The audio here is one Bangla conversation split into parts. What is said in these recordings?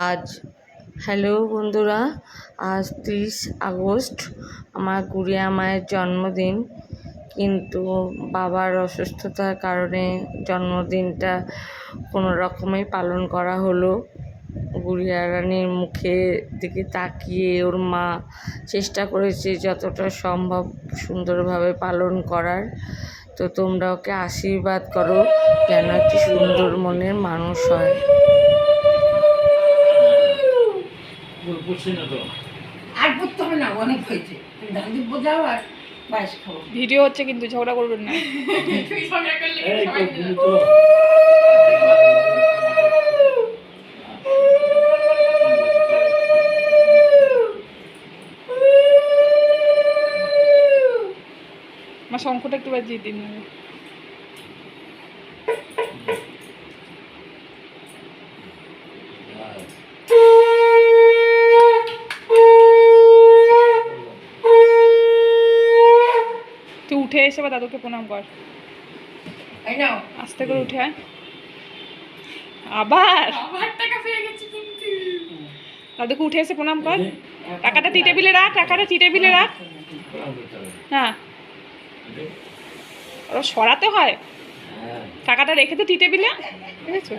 আজ হ্যালো বন্ধুরা, আজ তিরিশ আগস্ট, আমার গুড়িয়া মায়ের জন্মদিন। কিন্তু বাবার অসুস্থতার কারণে জন্মদিনটা কোনো রকমেই পালন করা হলো। গুড়িয়া রানীর মুখের দিকে তাকিয়ে ওর মা চেষ্টা করেছে যতটা সম্ভব সুন্দরভাবে পালন করার। তো তোমরা ওকে আশীর্বাদ করো, যেন একটি সুন্দর মনের মানুষ হয়। বুঝছি না তো। আর করতে হবে না অনেক হয়েছে। তুমি ধান দিব যাও আর পায়েস খাব ভিডিও হচ্ছে কিন্তু ঝগড়া করবেন না। আমার শঙ্খটা একটু বাজিয়ে দিন তুই উঠে এসে বা দাদুকে প্রণাম কর। আস্তে করে উঠে আয়। আবার? দাদুকে উঠে এসে প্রণাম কর। টাকাটা টি টেবিলে রাখ টাকাটা টি টেবিলে রাখ। হ্যাঁ। ওরা সরাতে হয়। টাকাটা রেখে তো টি টেবিলে। ঠিক আছে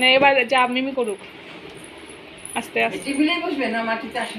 না এবার যা মিমি করুক। আস্তে আস্তে। টেবিলে বসবে না মাটিতে আসবে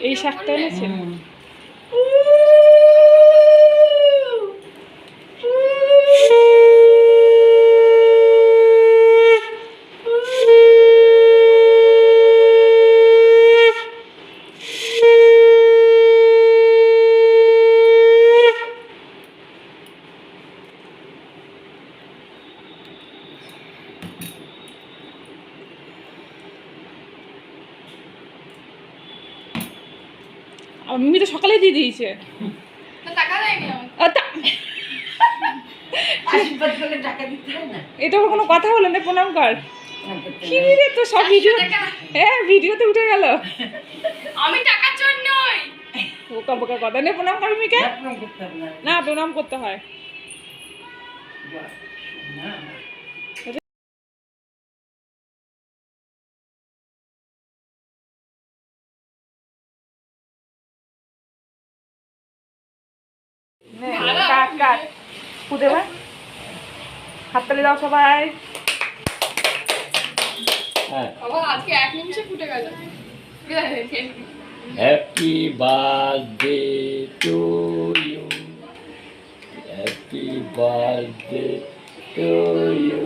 এই শাকটা করলে? মিমি তো সকালে দিয়ে দিয়েছে। তা তা- এটা কোনো কথা হলো না? প্রণাম কর? প্রণাম করতে কি হয়। রে তো সব ভিডিও। হ্যাঁ ভিডিওতে উঠে গেল। আমি টাকার জন্যই। বোকা বোকা কথা। নেই প্রণাম কর মিকে না, প্রণাম করতে হবে না। না প্রণাম করতে হয়। ফু দেবে। হাততালি দাও সবাই। Happy birthday to you happy birthday to you